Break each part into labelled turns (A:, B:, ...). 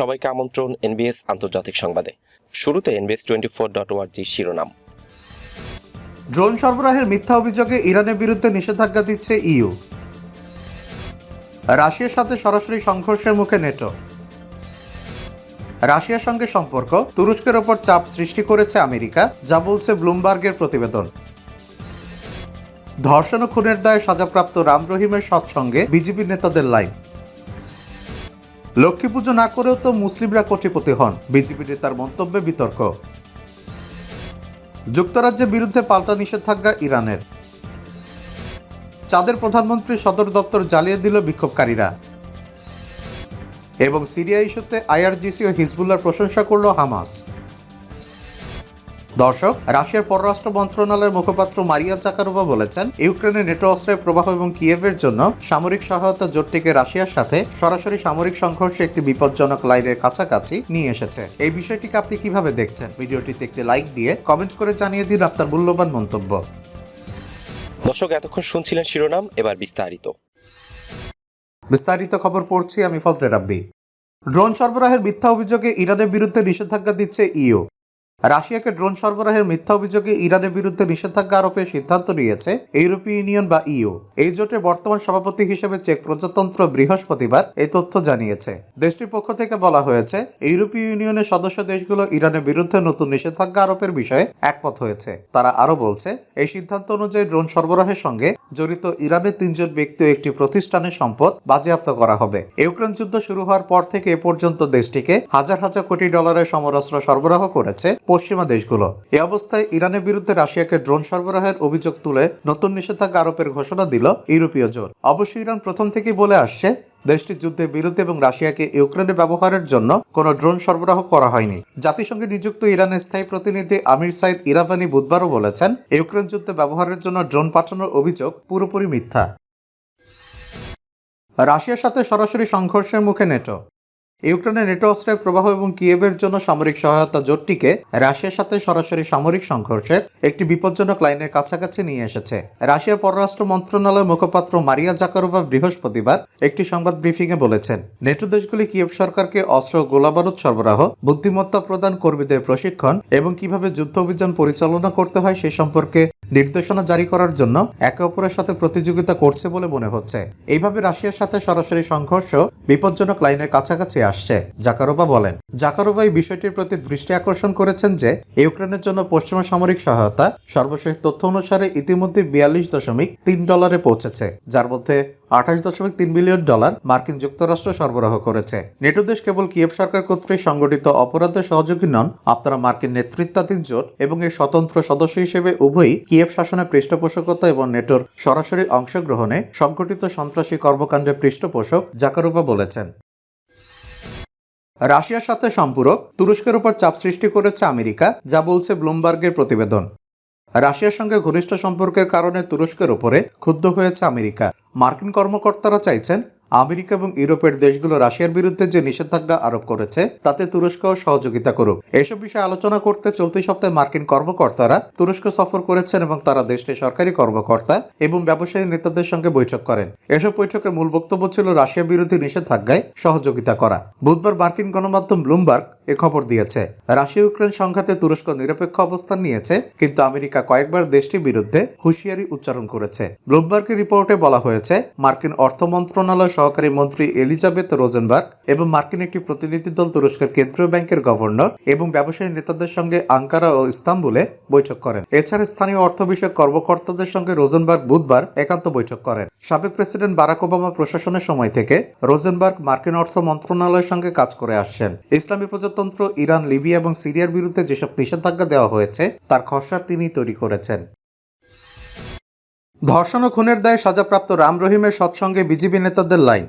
A: সবাইকে আমন্ত্রণ এনবিএস আন্তর্জাতিক সংবাদে। শুরুতে NBS twenty four dot org শিরোনাম।
B: ড্রোন সরবরাহের মিথ্যা অভিযোগে ইরানের বিরুদ্ধে নিষেধাজ্ঞা দিচ্ছে ইউ। রাশিয়ার সাথে সরাসরি সংঘর্ষের মুখে নেটো। রাশিয়ার সঙ্গে সম্পর্ক, তুরস্কের ওপর চাপ সৃষ্টি করেছে আমেরিকা, যা বলছে ব্লুমবার্গের প্রতিবেদন। ধর্ষণ ও খুনের দায়ে সাজাপ্রাপ্ত রাম রহিমের সৎসঙ্গে বিজেপি নেতাদের লাইন। লক্ষ্মী পুজো না করেও তো মুসলিমরা কোটিপতি হন। বিজেপি নেতার মন্তব্যে বিতর্ক। যুক্তরাজ্যের বিরুদ্ধে পাল্টা নিষেধাজ্ঞা ইরানের। চাঁদের প্রধানমন্ত্রী সদর দপ্তর জ্বালিয়ে দিল বিক্ষোভকারীরা। এবং সিরিয়া ইস্যুতে আইআরজিসি ও হিজবুল্লার প্রশংসা করল হামাস। দর্শক রাশিয়ার পররাষ্ট্র মন্ত্রণালয়ের মুখপাত্র মারিয়া জাকারোভা বলেছেন ইউক্রেনে নেটো অস্ত্রের প্রবাহ এবং কিয়েভের জন্য সামরিক সহায়তা জোটটিকে রাশিয়ার সাথে সরাসরি সামরিক সংঘর্ষে একটি বিপজ্জনক লাইনের কাছাকাছি নিয়ে এসেছে। এই বিষয়টিকে আপনি কীভাবে দেখছেন? ভিডিওটিতে একটি লাইক দিয়ে কমেন্ট করে জানিয়ে দিন আপনার মূল্যবান মন্তব্য।
A: দর্শক এতক্ষণ শুনছিলেন শিরোনাম এবার বিস্তারিত।
B: বিস্তারিত খবর পড়ছি আমি ফজলে রাব্বি। ড্রোন সরবরাহের মিথ্যা অভিযোগে ইরানের বিরুদ্ধে নিষেধাজ্ঞা দিচ্ছে ইইউ। রাশিয়াকে ড্রোন সরবরাহের মিথ্যা অভিযোগে ইরানের বিরুদ্ধে নিষেধাজ্ঞা আরোপের সিদ্ধান্ত নিয়েছে ইউরোপীয় ইউনিয়ন বা ইইউ। এই জোটের বর্তমান সভাপতি হিসেবে চেক প্রজাতন্ত্র বৃহস্পতিবার এই তথ্য জানিয়েছে। দেশটির পক্ষ থেকে বলা হয়েছে, ইউরোপীয় ইউনিয়নের সদস্য দেশগুলো ইরানের বিরুদ্ধে নতুন নিষেধাজ্ঞা আরোপের বিষয়ে একমত হয়েছে। তারা আরও বলছে, এই সিদ্ধান্ত অনুযায়ী ড্রোন সরবরাহের সঙ্গে জড়িত ইরানের তিনজন ব্যক্তি একটি প্রতিষ্ঠানের সম্পদ বাজেয়াপ্ত করা হবে। ইউক্রেন যুদ্ধ শুরু হওয়ার পর থেকে এ পর্যন্ত দেশটিকে হাজার হাজার কোটি ডলারের সমরাস্ত্র সরবরাহ করেছে পশ্চিমা দেশগুলো। এ অবস্থায় ইরানের বিরুদ্ধে রাশিয়াকে ড্রোন সরবরাহের অভিযোগ তুলে নতুন নিষেধাজ্ঞা আরোপের ঘোষণা দিল ইউরোপীয় জোট। অবশ্য ইরান প্রথম থেকেই বলে আসছে, দেশটির যুদ্ধের বিরুদ্ধে এবং রাশিয়াকে ইউক্রেনে ব্যবহারের জন্য কোনো ড্রোন সরবরাহ করা হয়নি। জাতিসংঘে নিযুক্ত ইরানের স্থায়ী প্রতিনিধি আমির সাইদ ইরাভানি বুধবারও বলেছেন, ইউক্রেন যুদ্ধে ব্যবহারের জন্য ড্রোন পাঠানোর অভিযোগ পুরোপুরি মিথ্যা। রাশিয়ার সাথে সরাসরি সংঘর্ষের মুখে নেটো। ইউক্রেনের নেটো অস্ত্রের প্রবাহ এবং কিয়েভের জন্য সামরিক সহায়তা জোটটিকে রাশিয়ার সাথে সরাসরি সামরিক সংঘর্ষের একটি বিপজ্জনক লাইনের কাছাকাছি নিয়ে এসেছে। রাশিয়ার পররাষ্ট্র মন্ত্রণালয়ের মুখপাত্র মারিয়া জাকারোভা বৃহস্পতিবার একটি সংবাদ ব্রিফিংয়ে বলেছেন, নেটো দেশগুলি কিয়েভ সরকারকে অস্ত্র গোলাবারুদ সরবরাহ, বুদ্ধিমত্তা প্রদান কর্মীদের প্রশিক্ষণ এবং কীভাবে যুদ্ধ অভিযান পরিচালনা করতে হয় সে সম্পর্কে নির্দেশনা জারি করার জন্য একে অপরের সাথে প্রতিযোগিতা করছে বলে মনে হচ্ছে। এইভাবে রাশিয়ার সাথে সরাসরি সংঘর্ষ বিপজ্জনক লাইনের কাছাকাছি আসছে। জাকারোভা বলেন, জাকারোভা এই বিষয়টির প্রতি দৃষ্টি আকর্ষণ করেছেন যে ইউক্রেনের জন্য পশ্চিমা সামরিক সহায়তা সর্বশেষ তথ্য অনুসারে ইতিমধ্যে বিয়াল্লিশ দশমিক তিন ডলারে পৌঁছেছে, যার মধ্যে আঠাশ দশমিক তিন বিলিয়ন ডলার মার্কিন যুক্তরাষ্ট্র সরবরাহ করেছে। নেটো দেশ কেবল কিয়েভ সরকার কর্তৃক সংগঠিত অপরাধের সহযোগী নন, আপনারা মার্কিন নেতৃত্বাধীন জোট এবং এর স্বতন্ত্র সদস্য হিসেবে উভয়ই কিয়েভ শাসনের পৃষ্ঠপোষকতা এবং নেটোর সরাসরি অংশগ্রহণে সংগঠিত সন্ত্রাসী কর্মকাণ্ডের পৃষ্ঠপোষক জাকারোভা বলেছেন। রাশিয়ার সাথে সম্পূরক, তুরস্কের উপর চাপ সৃষ্টি করেছে আমেরিকা, যা বলছে ব্লুমবার্গের প্রতিবেদন। রাশিয়ার সঙ্গে ঘনিষ্ঠ সম্পর্কের কারণে তুরস্কের উপরে ক্ষুব্ধ হয়েছে আমেরিকা। মার্কিন কর্মকর্তারা চাইছেন আমেরিকা এবং ইউরোপের দেশগুলো রাশিয়ার বিরুদ্ধে যে নিষেধাজ্ঞা আরোপ করেছে, তাতে তুরস্ক সহযোগিতা করুক। এসব বিষয়ে আলোচনা করতে চলতি সপ্তাহে মার্কিন কর্মকর্তারা তুরস্ক সফর করেছেন এবং তারা দেশটির সরকারি কর্মকর্তা এবং ব্যবসায়ী নেতাদের সঙ্গে বৈঠক করেন। এসব বৈঠকে মূল বক্তব্য ছিল রাশিয়া বিরোধী নিষেধাজ্ঞায় সহযোগিতা করা। বুধবার মার্কিন গণমাধ্যম ব্লুমবার্গ এ খবর দিয়েছে, রাশিয়া ইউক্রেন সংঘাতে তুরস্ক নিরপেক্ষ অবস্থান নিয়েছে, কিন্তু আমেরিকা কয়েকবার দেশটির বিরুদ্ধে হুঁশিয়ারি উচ্চারণ করেছে। ব্লুমবার্গের রিপোর্টে বলা হয়েছে, মার্কিন অর্থ মন্ত্রণালয় সহকারী মন্ত্রী এলিজাবেথ রোজেনবার্গ এবং মার্কিন একটি প্রতিনিধি দল তুরস্কের কেন্দ্রীয় ব্যাংকের গভর্নর এবং ব্যবসায়ী নেতাদের সঙ্গে আঙ্কারা ও ইস্তাম্বুলে বৈঠক করেন। এছাড়া স্থানীয় অর্থ বিষয়ক কর্মকর্তাদের সঙ্গে রোজেনবার্গ বুধবার একান্ত বৈঠক করেন। সাবেক প্রেসিডেন্ট বারাক ওবামা প্রশাসনের সময় থেকে রোজেনবার্গ মার্কিন অর্থ মন্ত্রণালয়ের সঙ্গে কাজ করে আসছেন। ইসলামী প্রজাতন্ত্র, ইরান, লিবিয়া এবং সিরিয়ার বিরুদ্ধে যেসব নিষেধাজ্ঞা দেওয়া হয়েছে, তার খসড়া তিনি তৈরি করেছেন। ধর্ষণ ও খুনের দায়ে সাজাপ্রাপ্ত রাম রহিমের সৎসঙ্গে বিজেপি নেতাদের লাইন।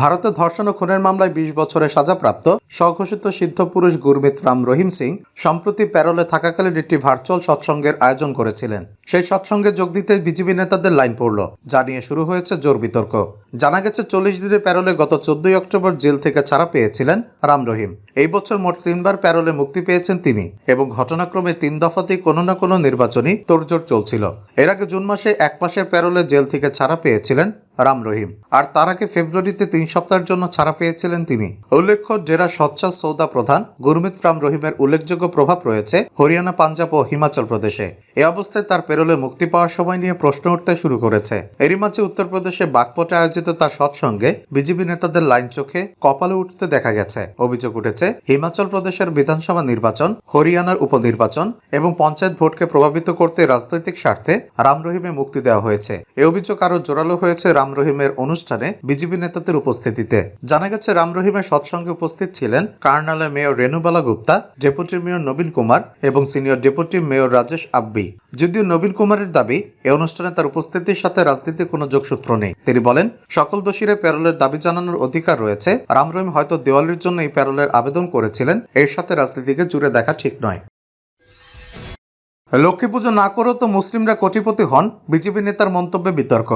B: ভারতে ধর্ষণ ও খুনের মামলায় বিশ বছরের সাজাপ্রাপ্ত স্বঘোষিত সিদ্ধ পুরুষ গুরমিত রাম রহিম সিং সম্প্রতি প্যারোলে থাকাকালীন একটি ভার্চুয়াল সৎসঙ্গের আয়োজন করেছিলেন। সেই সৎসঙ্গে যোগ দিতে বিজেপি নেতাদের লাইন পড়ল। যা নিয়ে শুরু হয়েছে জোর বিতর্ক। জানা গেছে, চল্লিশ দিনের প্যারোলে গত চোদ্দই অক্টোবর জেল থেকে ছাড়া পেয়েছিলেন রাম রহিম। এই বছর মোট তিনবার প্যারোলে মুক্তি পেয়েছেন তিনি এবং ঘটনাক্রমে তিন দফাতেই কোনো না কোনো নির্বাচনী তোড়জোড় চলছিল। এর আগে জুন মাসে এক মাসের প্যারোলে জেল থেকে ছাড়া পেয়েছিলেন রাম রহিম। আর তার আগে ফেব্রুয়ারিতে তিন সপ্তাহের জন্য ছাড়া পেয়েছিলেন তিনি। উল্লেখ্য, জেরা সচ্চা সৌদা প্রধান গুরমিত রাম রহিমের উল্লেখযোগ্য প্রভাব রয়েছে হরিয়ানা, পাঞ্জাব ও হিমাচল প্রদেশে। এ অবস্থায় তার পেরোলে মুক্তি পাওয়ার সময় নিয়ে প্রশ্ন উঠতে শুরু করেছে। এরই মাঝে উত্তরপ্রদেশে বাগপটে আয়োজিত তার সৎসঙ্গে বিজেপি নেতাদের লাইন চোখে কপালে উঠতে দেখা গেছে। অভিযোগ উঠেছে, হিমাচল প্রদেশের বিধানসভা নির্বাচন, হরিয়ানার উপনির্বাচন এবং পঞ্চায়েত ভোটকে প্রভাবিত করতে রাজনৈতিক স্বার্থে রাম রহিমে মুক্তি দেওয়া হয়েছে। এ অভিযোগ আরও জোরালো হয়েছে রাম রহিমের অনুষ্ঠানে বিজেপি নেতাদের উপস্থিতিতে। জানা গেছে, রাম রহিমের সৎসঙ্গে উপস্থিত ছিলেন কার্নালের mayor Renubala Gupta, deputy mayor নবীন কুমার এবং senior deputy mayor Rajesh Abbi. যদিও নবীন কুমারের দাবি এই অনুষ্ঠানে তার উপস্থিতির সাথে রাজনীতির কোনো যোগসূত্র নেই। তিনি বলেন, সকল দোষীরা প্যারোলের দাবি জানানোর অধিকার রয়েছে। রাম রহিম হয়তো দেওয়ালির জন্য এই প্যারোলের আবেদন করেছিলেন। এর সাথে রাজনীতিকে জুড়ে দেখা ঠিক নয়। লক্ষ্মী পুজো না করেও তো মুসলিমরা কোটিপতি হন। বিজেপি নেতার মন্তব্যে বিতর্ক।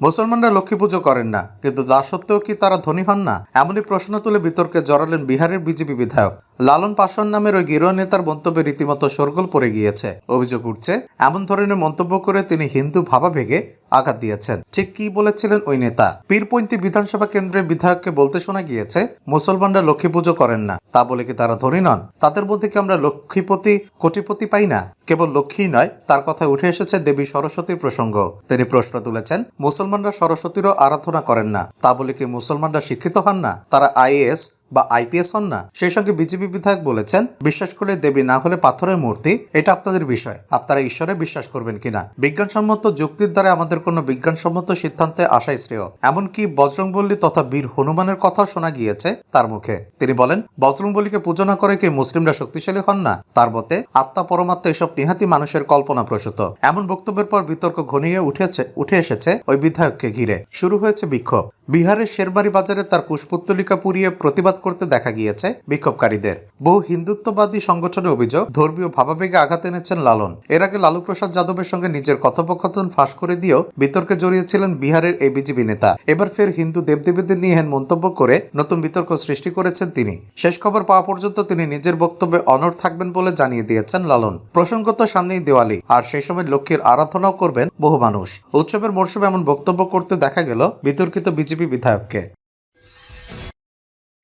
B: মুসলমানরা লক্ষ্মী পুজো করেন না, কিন্তু তা সত্ত্বেও কি তারা ধনী হন না? এমনই প্রশ্ন তুলে বিতর্কে জড়ালেন বিহারের বিজেপি বিধায়ক। লালন পাসওয়ান নামের ওই গিরোহ নেতার মন্তব্যে রীতিমতো শোরগোল পড়ে গিয়েছে। অভিযোগ উঠছে, এমন ধরনের মন্তব্য করে তিনি হিন্দু ভাবাবেগে আঘাত দিয়েছেন। ঠিক কি বলেছিলেন ওই নেতা? পীরপৈন্তি বিধানসভা কেন্দ্রের বিধায়ককে বলতে শোনা গিয়েছে, মুসলমানরা লক্ষ্মী পুজো করেন না। তা বলে কি তারা ধনী নন? তাদের মধ্যে কি আমরা লক্ষ্মীপতি, কোটিপতি পাই না? কেবল লক্ষ্মী নয়, তার কথায় উঠে এসেছে দেবী সরস্বতীর প্রসঙ্গ। তিনি প্রশ্ন তুলেছেন, মুসলমানরা সরস্বতীরও আরাধনা করেন না। তা বলে কি মুসলমানরা শিক্ষিত হন না? তারা আইএএস বা আইপিএস হন না, সেই সঙ্গে বিজেপি বিধায়ক বলেছেন, বিশ্বাস করলে দেবী না হলে পাথরের মূর্তি, এটা আপনাদের বিষয়। আপনারা ঈশ্বরে বিশ্বাস করবেন কিনা? বিজ্ঞানসম্মত যুক্তির দ্বারা আমাদের কোনো বিজ্ঞানসম্মত সিদ্ধান্তে আসাই শ্রেয়। এমনকি বজরংবলী তথা বীর হনুমানের কথাও শোনা গিয়েছে তার মুখে। তিনি বলেন, বজরংবলীকে পুজো না করে কি মুসলিমরা শক্তিশালী হন না? তার মতে, আত্মা পরমাত্মা এসব নিহাতি মানুষের কল্পনা প্রসূত এমন বক্তব্যের পর বিতর্ক ঘনিয়ে উঠেছে, উঠে এসেছে ওই বিধায়ককে ঘিরে। শুরু হয়েছে বিক্ষোভ। বিহারের শেরবাড়ি বাজারে তার কুশপুত্তলিকা পুড়িয়ে প্রতিবাদ করতে দেখা গিয়েছে বিক্ষোভকারীদের। বহু হিন্দুত্ববাদী সংগঠনের অভিযোগ, ধর্মীয় ভাবাবেগে আঘাত এনেছেন লালন। এর আগে লালু প্রসাদ যাদবের সঙ্গে নিজের কথোপকথন ফাঁস করে দিয়েও বিতর্কে জড়িয়েছিলেন বিহারের এই বিজেপি নেতা। এবার ফের হিন্দু দেবদেবীদের নিয়ে হেন মন্তব্য করে নতুন বিতর্ক সৃষ্টি করেছেন তিনি। শেষ খবর পাওয়া পর্যন্ত তিনি নিজের বক্তব্যে অনড় থাকবেন বলে জানিয়ে দিয়েছেন লালন। প্রসঙ্গত সামনেই দেওয়ালি, আর সেই সময় লক্ষ্মীর আরাধনাও করবেন বহু মানুষ। উৎসবের মরশুমে এমন বক্তব্য করতে দেখা গেল বিতর্কিত বিজেপি বিধায়ককে।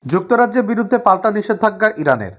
B: যুক্তরাজ্যের বিরুদ্ধে পাল্টা নিষেধাজ্ঞা ইরানের।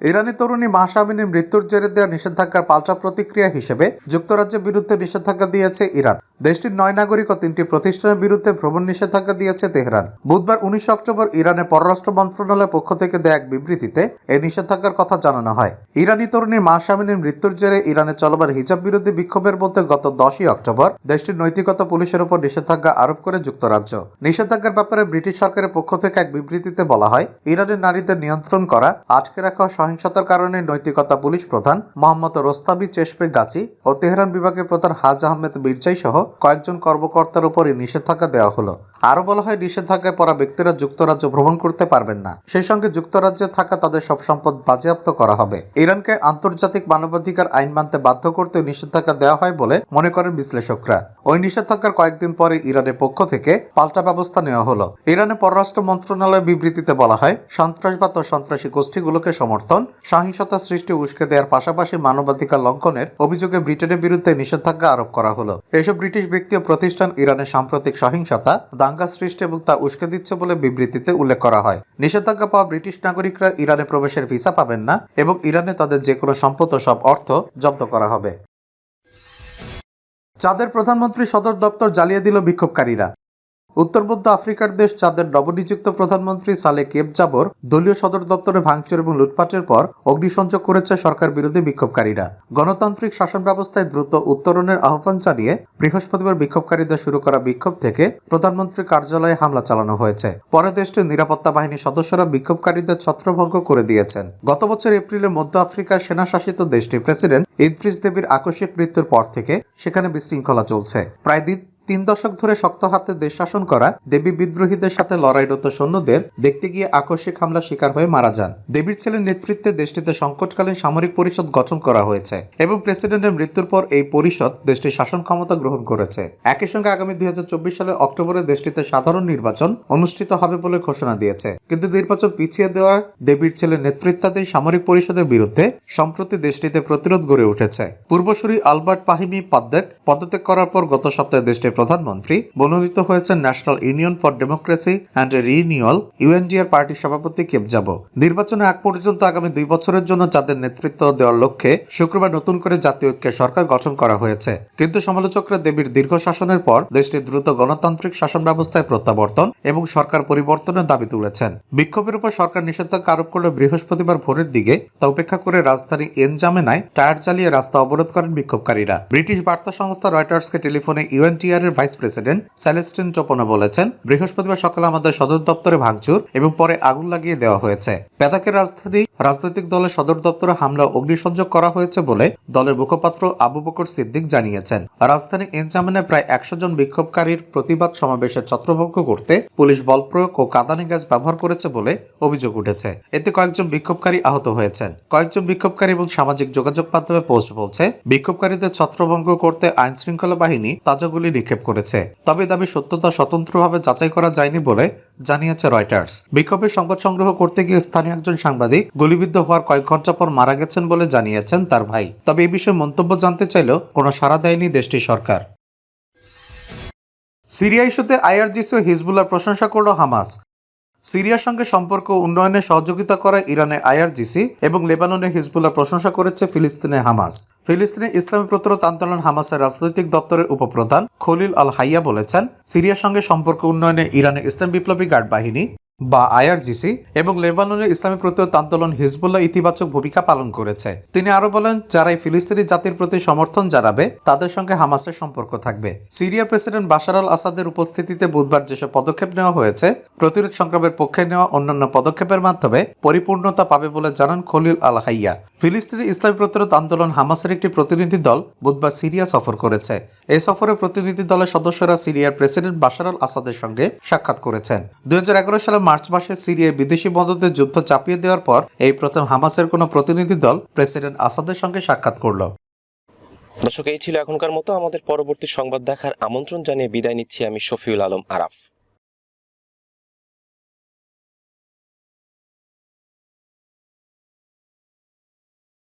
B: ইরানি তরুণী মাহসামিনের মৃত্যুর জেরে দেওয়া নিষেধাজ্ঞার পাল্টা প্রতিক্রিয়া হিসেবে যুক্তরাজ্যের বিরুদ্ধে নিষেধাজ্ঞা দিয়েছে ইরান। দেশটির নয় নাগরিক ও তিনটি প্রতিষ্ঠানের বিরুদ্ধে ভ্রমণ নিষেধাজ্ঞা দিয়েছে তেহরান। বুধবার উনিশে অক্টোবর ইরানের পররাষ্ট্র মন্ত্রণালয়ের পক্ষ থেকে দেয়া এক বিবৃতিতে এই নিষেধাজ্ঞার কথা জানানো হয়। ইরানি তরুণী মাহসা আমিনের মৃত্যুর জেরে ইরানে চলমান হিজাব বিরোধী বিক্ষোভের মধ্যে গত দশই অক্টোবর দেশটির নৈতিকতা পুলিশের উপর নিষেধাজ্ঞা আরোপ করে যুক্তরাজ্য। নিষেধাজ্ঞার ব্যাপারে ব্রিটিশ সরকারের পক্ষ থেকে এক বিবৃতিতে বলা হয়, ইরানের নারীদের নিয়ন্ত্রণ করা, আটকে রাখা সহিংসতার কারণে নৈতিকতা পুলিশ প্রধান মোহাম্মদ রোস্তাবি চেশপে গাছি ও তেহরান বিভাগের প্রধান হাজ আহমেদ মির্জাই সহ কয়েকজন কর্মকর্তার উপর এই নিষেধাজ্ঞা দেওয়া হলো। আরও বলা হয়, নিষেধাজ্ঞায় পড়া ব্যক্তিরা যুক্তরাজ্য ভ্রমণ করতে পারবেন না। সেই সঙ্গে যুক্তরাজ্যে থাকা তাদের সব সম্পদ বাজেয়াপ্ত করা হবে। ইরানকে আন্তর্জাতিক মানবাধিকার আইন মানতে বাধ্য করতে নিষেধাজ্ঞা দেওয়া হয় বলে মনে করেন বিশ্লেষকরা। ওই নিষেধাজ্ঞার কয়েকদিন পরে ইরানের পক্ষ থেকে পাল্টা ব্যবস্থা নেওয়া হলো। ইরানের পররাষ্ট্র মন্ত্রণালয়ের বিবৃতিতে বলা হয়, সন্ত্রাসবাদ ও সন্ত্রাসী গোষ্ঠীগুলোকে সমর্থন, সহিংসতা সৃষ্টি উস্কে দেওয়ার পাশাপাশি মানবাধিকার লঙ্ঘনের অভিযোগে ব্রিটেনের বিরুদ্ধে নিষেধাজ্ঞা আরোপ করা হলো। এসব ব্রিটিশ ব্যক্তি ও প্রতিষ্ঠান ইরানের সাম্প্রতিক সহিংসতা দাঙ্গা সৃষ্টি এবং তা উস্কে দিচ্ছে বলে বিবৃতিতে উল্লেখ করা হয়। নিষেধাজ্ঞা পাওয়া ব্রিটিশ নাগরিকরা ইরানে প্রবেশের ভিসা পাবেন না এবং ইরানে তাদের যে কোনো সম্পদ ও সব অর্থ জব্দ করা হবে। চাঁদের প্রধানমন্ত্রী সদর দপ্তর জ্বালিয়ে দিল বিক্ষোভকারীরা। উত্তর মধ্য আফ্রিকার দেশ চাঁদের নবনিযুক্ত প্রধানমন্ত্রী সালে কেপ জাবর দলীয় সদর দপ্তরে ভাঙচুর এবং লুটপাটের পর অগ্নিসংযোগ করেছে সরকার বিরোধী বিক্ষোভকারীরা। গণতান্ত্রিক শাসন ব্যবস্থায় দ্রুত উত্তরণের আহ্বান জানিয়ে বৃহস্পতিবার বিক্ষোভকারীদের শুরু করা বিক্ষোভ থেকে প্রধানমন্ত্রীর কার্যালয়ে হামলা চালানো হয়েছে। পরে দেশটির নিরাপত্তা বাহিনীর সদস্যরা বিক্ষোভকারীদের ছত্রভঙ্গ করে দিয়েছেন। গত বছর এপ্রিলে মধ্য আফ্রিকার সেনাশাসিত দেশটির প্রেসিডেন্ট ইদ্রিস দেবীর আকস্মিক মৃত্যুর পর থেকে সেখানে বিশৃঙ্খলা চলছে। প্রায় তিন দশক ধরে শক্ত হাতে দেশ শাসন করা দেবী বিদ্রোহীদের সাথে লড়াইরত সৈন্যদের দেখতে গিয়ে আকস্মিক হামলার শিকার হয়ে মারা যান। দেবীর ছেলের নেতৃত্বে দেশটিতে সংকটকালীন সামরিক পরিষদ গঠন করা হয়েছে এবং প্রেসিডেন্টের মৃত্যুর পর এই পরিষদ দেশটির শাসন ক্ষমতা গ্রহণ করেছে। একই সঙ্গে আগামী দুই সালের অক্টোবরে দেশটিতে সাধারণ নির্বাচন অনুষ্ঠিত হবে বলে ঘোষণা দিয়েছে। কিন্তু নির্বাচন পিছিয়ে দেওয়ার দেবীর ছেলের নেতৃত্বাধীন সামরিক পরিষদের বিরুদ্ধে সম্প্রতি দেশটিতে প্রতিরোধ গড়ে উঠেছে। পূর্বসূরি আলবার্ট পাহিমি পদ্মেক পদত্যাগ করার পর গত সপ্তাহে দেশটির প্রধানমন্ত্রী মনোনীত হয়েছেন National Union for Democracy and Renewal UNDR পার্টির সভাপতি কেপজাবো নির্বাচনে আগ পর্যন্ত আগামী দুই বছরের জন্য যাদের নেতৃত্ব দেওয়ার লক্ষ্যে শুক্রবার নতুন করে জাতীয় ঐক্যের সরকার গঠন করা হয়েছে। কিন্তু সমালোচকরা দেবীর দীর্ঘ শাসনের পর দেশটির দ্রুত গণতান্ত্রিক শাসন ব্যবস্থায় প্রত্যাবর্তন এবং সরকার পরিবর্তনের দাবি তুলেছেন। বিক্ষোভের উপর সরকার নিষেধাজ্ঞা আরোপ করলে বৃহস্পতিবার ভোরের দিকে তা উপেক্ষা করে রাজধানী এনজামেনায় টায়ার জ্বালিয়ে রাস্তা অবরোধ করেন বিক্ষোভকারীরা। ব্রিটিশ বার্তা সংস্থা রয়টার্সকে টেলিফোনে ইউএনটিআর এর ভাইস প্রেসিডেন্ট সেলেস্টিন চোপনা বলেছেন, বৃহস্পতিবার সকালে আমাদের সদর দপ্তরে ভাঙচুর এবং পরে আগুন লাগিয়ে দেওয়া হয়েছে। পেতাকের রাজধানী, রাজনৈতিক দলের সদর দপ্তরে হামলা অগ্নিসংযোগ করা হয়েছে বলে দলের মুখপাত্র আবু বকর সিদ্দিক জানিয়েছেন। রাজধানী এনজামেনে প্রায় একশো জন বিক্ষোভকারীর প্রতিবাদ সমাবেশে ছত্রভঙ্গ করতে পুলিশ বল প্রয়োগ ও কাঁদানি গ্যাস ব্যবহার করেছে বলে অভিযোগ উঠেছে। এতে কয়েকজন বিক্ষোভকারী আহত হয়েছেন। কয়েকজন বিক্ষোভকারী এবং সামাজিক যোগাযোগ মাধ্যমে পোস্ট বলছে, বিক্ষোভকারীদের ছত্রভঙ্গ করতে আইন শৃঙ্খলা বাহিনী তাজা গুলি নিক্ষেপ করেছে। তবে দাবি সত্যতা স্বতন্ত্রভাবে যাচাই করা যায়নি বলে জানিয়েছে রয়টার্স। বিক্ষোভের সংবাদ সংগ্রহ করতে গিয়ে স্থানীয় একজন সাংবাদিক গুলিবিদ্ধ হওয়ার কয়েক ঘণ্টা পর মারা গেছেন বলে জানিয়েছেন তার ভাই। তবে এ বিষয়ে মন্তব্য জানতে চাইলেও কোনো সাড়া দেয়নি দেশটির সরকার। সিরিয়া ইস্যুতে আইআরজিসি ও হিজবুল্লার প্রশংসা করল হামাস। সিরিয়ার সঙ্গে সম্পর্ক উন্নয়নে সহযোগিতা করা ইরানে আইআরজিসি এবং লেবাননে হিজবুল্লাহ প্রশংসা করেছে ফিলিস্তিনে হামাস। ফিলিস্তিনে ইসলামী প্রতিরোধ আন্দোলন হামাসের রাজনৈতিক দপ্তরের উপপ্রধান খলিল আল হাইয়া বলেছেন, সিরিয়ার সঙ্গে সম্পর্ক উন্নয়নে ইরানে ইসলাম বিপ্লবী গার্ড বাহিনী বা আইআরজিসি এবং লেবাননের ইসলামী প্রতিরোধ আন্দোলন হিজবুল্লাহ ইতিবাচক ভূমিকা পালন করেছে। তিনি আরও বলেন, যারা এই ফিলিস্তিনি জাতির প্রতি সমর্থন জানাবে, তাদের সঙ্গে হামাসের সম্পর্ক থাকবে। সিরিয়া প্রেসিডেন্ট বাশার আল আসাদের উপস্থিতিতে বুধবার যেসব পদক্ষেপ নেওয়া হয়েছে, প্রতিরোধ সংগ্রামের পক্ষে নেওয়া অন্যান্য পদক্ষেপের মাধ্যমে পরিপূর্ণতা পাবে বলে জানান খলিল আল হাইয়া। ফিলিস্তিনি ইসলামী প্রতিরোধ আন্দোলন হামাসের একটি প্রতিনিধি দল বুধবার সিরিয়া সফর করেছে। এই সফরে প্রতিনিধি দলের সদস্যরা সিরিয়ার প্রেসিডেন্ট বাশার আল আসাদের সঙ্গে সাক্ষাৎ করেছেন। দুই হাজার এগারো সালে মার্চ মাসে সিরিয়ায় বিদেশি মদতের যুদ্ধ চাপিয়ে দেওয়ার পর এই প্রথম হামাসের কোনো প্রতিনিধি দল প্রেসিডেন্ট আসাদের সঙ্গে সাক্ষাৎ করল।
A: দর্শক, এই ছিল এখনকার মতো। আমাদের পরবর্তী সংবাদ দেখার আমন্ত্রণ জানিয়ে বিদায় নিচ্ছি আমি শফিউল আলম আরাফ।